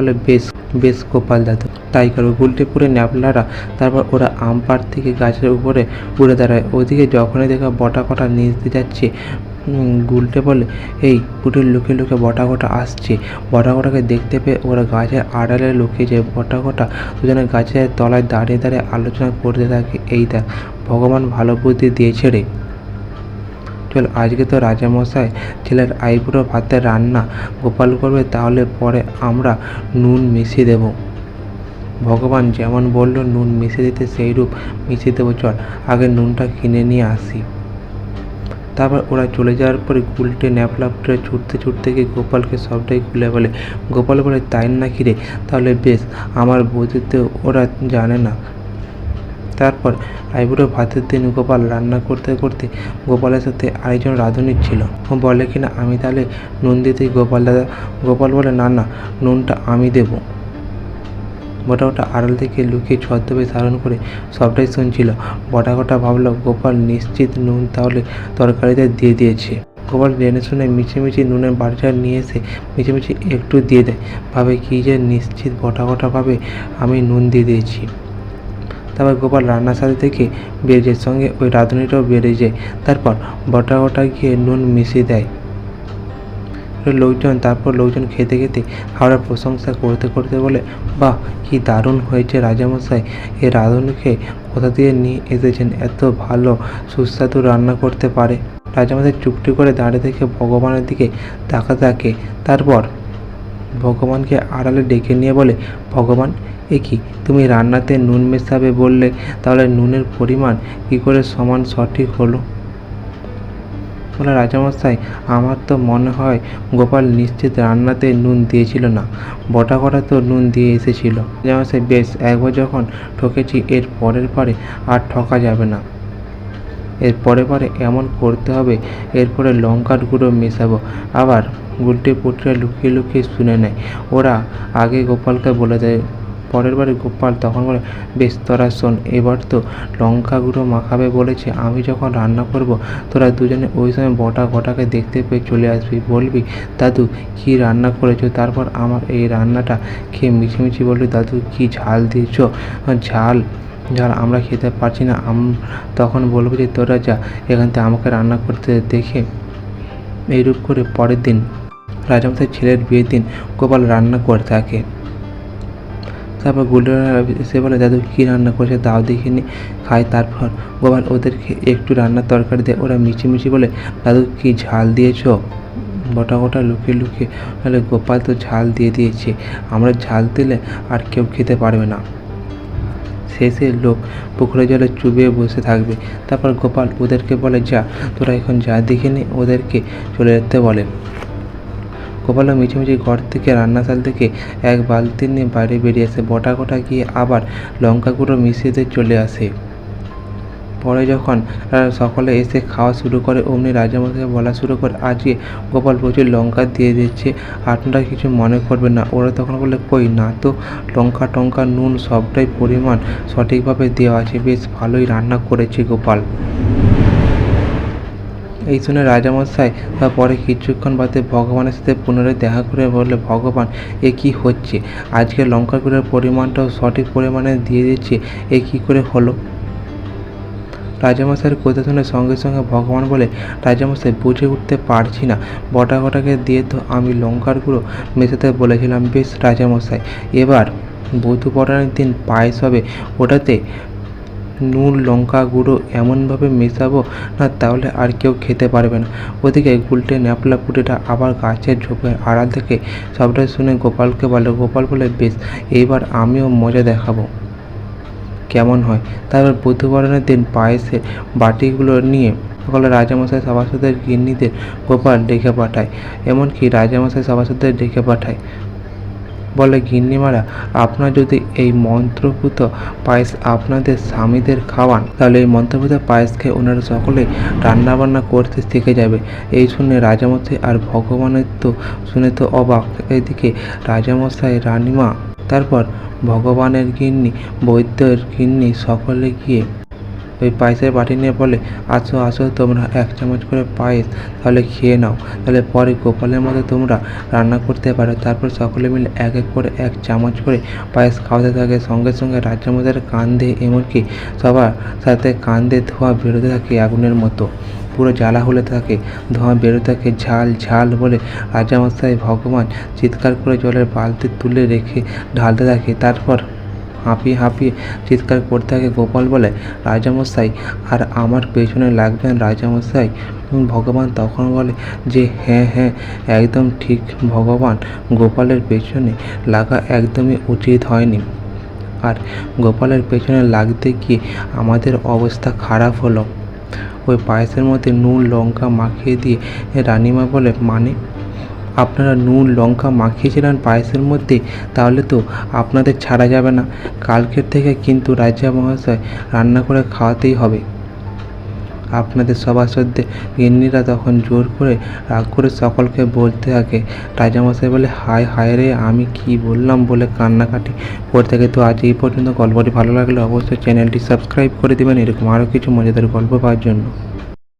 বলে, বেশ বেশ গোপাল দাদু। তাই করব গুলটেপুরে ন্যাপলারা, তারপর ওরা আম পাড় থেকে গাছের উপরে উড়ে দাঁড়ায়। ওদিকে যখনই দেখা বটা কটা নিচ দিয়ে যাচ্ছে গুলটে বলে, এই পুটের লুকে লুকে বটা কটা আসছে। বটা কটাকে দেখতে পেয়ে ওরা গাছের আড়ালে লুকিয়ে যায়। বটা কটা দুজনে গাছের তলায় দাঁড়িয়ে দাঁড়িয়ে আলোচনা করতে থাকে, এই দেখ, ভগবান ভালো বুদ্ধি দিয়েছে রে। চল আজকে তো রাজামশাই ছেলের আইবুড়ো ভাতের রান্না গোপাল করবে, তাহলে পরে আমরা নুন মিশিয়ে দেব। ভগবান যেমন বলল, নুন মিশিয়ে দিতে সেই রূপ মিশিয়ে দেবো, চল, আগে নুনটা কিনে নিয়ে আসি। তারপর ওরা চলে যাওয়ার পরে গুলটে ন্যাপলাপটে ছুটতে ছুটতে গিয়ে গোপালকে সবটাই খুলে বলে, গোপাল বলে, তাই না কি রে? তাহলে বেশ, আমার বুদ্ধিতে ওরা জানে না। তারপর আইবুড়ো ভাতের দিন গোপাল রান্না করতে করতে গোপালের সাথে আরেকজন রাঁধুনি ছিল। ও বলে কিনা আমি তাহলে নুন দিতেই গোপাল দাদা, গোপাল বলে, না না, নুনটা আমি দেবো। ওটা আড়াল থেকে লুকিয়ে ছদ্মবেশ ধারণ করে সবটাই শুনছিল। বটা কটা ভাবলো, গোপাল নিশ্চিত নুন তাহলে তরকারিতে দিয়ে দিয়েছে। গোপাল জেনে শুনে মিছিমিছি নুনের বাড়িটা নিয়ে এসে মিছিমিছি একটু দিয়ে দেয়। ভাবে, কী যে নিশ্চিত বটা কটা ভাবে আমি নুন দিয়ে দিয়েছি। তারপর গোপাল রান্নার সাথে থেকে বেরিয়ে সঙ্গে ওই রাঁধুনিটাও বেরিয়ে যায়। তারপর বটা বটা গিয়ে নুন মিশিয়ে দেয়। লোকজন, তারপর লোকজন খেতে খেতে খাওয়ার প্রশংসা করতে করতে বলে, বাহ, কি দারুণ হয়েছে রাজামশাই। এ রাঁধুনিকে কোথা দিয়ে নিয়ে এসেছেন? এত ভালো, সুস্বাদু রান্না করতে পারে। রাজামশাই চুপটি করে দাঁড়িয়ে থেকে ভগবানের দিকে তাকা থাকে। তারপর ভগবানকে আড়ালে ডেকে নিয়ে বলে, ভগবান এ কি? তুমি রান্নাতে নুন মেশাবে বললে, তাহলে নুনের পরিমাণ কী করে সমান সঠিক হলো? বলে রাজামশাই, আমার তো মনে হয় গোপাল নিশ্চিত রান্নাতে নুন দিয়েছিল না, বটা কটা তো নুন দিয়ে এসেছিল। রাজামশাই, বেশ, একবার যখন ঠকেছি, এর পরের পারে আর ঠকা যাবে না। এর পরে পরে এমন করতে হবে, এরপরে লঙ্কার গুঁড়ো মেশাবো। আবার গুলটে পুটরা লুকিয়ে লুকিয়ে শুনে নেয়। ওরা আগে গোপালকে বলে দেয় পরের বারে গোপাল তখন বলে, বেশ তোরা শোন, এবার তো লঙ্কা গুঁড়ো মাখাবে বলেছে, আমি যখন রান্না করব, তোরা দুজনে ওই সময় বটা গোটাকে দেখতে পেয়ে চলে আসবি, বলবি, দাদু, কি রান্না করেছ? তারপর আমার এই রান্নাটা খেয়ে মিছিমিছি বলবি, দাদু, কি ঝাল দিয়েছ? ঝাল ঝাল আমরা খেতে পারছি না। আম তখন বলব যে, তোরা যা, এখান থেকে আমাকে রান্না করতে দেখে এইরূপ করে পরের দিন রাজামশাই ছেলের বিয়ের দিন গোপাল রান্না করে থাকে। তারপর গুলরা এসে বলে, দাদু, কী রান্না করেছে? দাও দেখিনি খাই তারপর। গোপাল, ওদেরকে একটু রান্নার তরকারি দেয় ওরা মিছিমিছি বলে, দাদু, কি ঝাল দিয়েছ? গোটা গোটা লুকিয়ে লুকিয়ে বলে, গোপাল তো ঝাল দিয়ে দিয়েছে, আমরা ঝাল দিলে আর কেউ খেতে পারবে না। শেষে লোক পুকুরে জলে চুবিয়ে বসে থাকবে। তারপর গোপাল ওদেরকে বলে, যা, তোরা এখন যা দেখে নে, ওদেরকে চলে যেতে বলে। গোপালও মিছিমিছি ঘর থেকে, রান্নাশাল থেকে এক বালতি নিয়ে বাইরে বেরিয়ে আসে। বটা কটা গিয়ে আবার লঙ্কা গুঁড়ো মিশিয়ে চলে আসে। পরে যখন সকলে এসে খাওয়া শুরু করে, অমনি রাজামশাই বলা শুরু করে, আজকে গোপাল প্রচুর লঙ্কা দিয়ে দিচ্ছে, আপনারা কিছু মনে করবেন না। ওরা তখন বলে, কই না তো, লঙ্কা টঙ্কা, নুন সবটাই পরিমাণ সঠিকভাবে দেওয়া আছে। বেশ ভালোই রান্না করেছে গোপাল। এই শুনে রাজামশাই পরে কিছুক্ষণ বাদে ভগবানের সাথে পুনরায় দেখা করে বললে, ভগবান, এ কি হচ্ছে? আজকে লঙ্কা গুঁড়োর পরিমাণটাও সঠিক পরিমাণে দিয়ে দিচ্ছে, এ কি করে হলো? রাজামশাইয়ের কথা শুনে সঙ্গে সঙ্গে ভগবান বলে, রাজামশাই, বুঝে উঠতে পারছি না। বটা কটাকে দিয়ে তো আমি লঙ্কার গুঁড়ো মেশাতে বলেছিলাম। বেশ রাজামশাই, এবার বধূ পড়ানোর দিন পায়েস হবে, ওটাতে নুন, লঙ্কা গুঁড়ো এমনভাবে মেশাবো না, তাহলে আর কেউ খেতে পারবে না। ওদিকে গুলটে ন্যাপলা পুটিটা আবার গাছের ঝোপের আড়াল থেকে সবটাই শুনে গোপালকে বলে, গোপাল বলে, বেশ, এইবার আমিও মজা দেখাবো। কেমন হয়? তারপর বুধবারের দিন পায়েসে বাটিগুলো নিয়ে সকালে রাজামশাই সভাসদের গিন্নিদের গোপাল ডেকে পাঠায়। এমনকি রাজামশাই সভাসদের ডেকে পাঠায়। বলে, গিন্নিমারা, আপনারা যদি এই মন্ত্রভূত পায়েস আপনাদের স্বামীদের খাওয়ান, তাহলে এই মন্ত্রভূত পায়েস খেয়ে ওনারা সকলে রান্নাবান্না করতে শিখে যাবে। এই শুনে রাজামশাই আর ভগবানের তো শুনে তো অবাক। এদিকে রাজামশাই, রানীমা, তারপর ভগবানের গিন্নি, বৈদ্যের গিন্নি সকলে গিয়ে ওই পায়েসের বাটি নিয়ে বলে, আসো আসো তোমরা এক চামচ করে পায়েস, তাহলে খেয়ে নাও। তাহলে পরে গোপালের মতো তোমরা রান্না করতে পারো। তারপর সকলে মিলে এক এক করে এক চামচ করে পায়েস খাওয়াতে থাকে। সঙ্গে সঙ্গে রাজ্যমদের কান্দে এমনকি সবার সাথে কান্দে ধোঁয়া বেরোতে থাকে আগুনের মতো। পুরো জ্বালা হলে থাকে, ধোঁয়া বেরোতে থাকে, ঝাল ঝাল বলে রাজামশাই ভগবান চিৎকার করে জলের বালতি তুলে রেখে ঢালতে থাকে। তারপর হাঁপিয়ে হাঁপিয়ে চিৎকার করতে থাকে গোপাল বলে, রাজামশাই, আর আমার পেছনে লাগবেন রাজামশাই? ভগবান তখন বলে, যে হ্যাঁ হ্যাঁ একদম ঠিক ভগবান, গোপালের পেছনে লাগা একদমই উচিত হয়নি। আর গোপালের পেছনে লাগতে গিয়ে আমাদের অবস্থা খারাপ হলো। ওই পায়েসের মধ্যে নুন, লঙ্কা মাখিয়ে দিয়ে রানিমা বলে মানে আপনারা নুন, লঙ্কা মাখিয়েছিলেন পায়েসের মধ্যে, তাহলে তো আপনাদের ছাড়া যাবে না। কালকের থেকে কিন্তু রাজা মহাশয় রান্না করে খাওয়াতেই হবে। আপনাদের সভাসদদের গিন্নিরা তখন জোর করে রাগ করে সকলকে বলতে থাকে। রাজামশাই বলে, হায় হায় রে, আমি কি বললাম বলে কান্নাকাটি করতে থাকে? তো আজ এই পর্যন্ত। গল্পটি ভালো লাগলে অবশ্যই চ্যানেলটি সাবস্ক্রাইব করে দেবেন। এরকম আরও কিছু মজাদার গল্প পাওয়ার জন্য।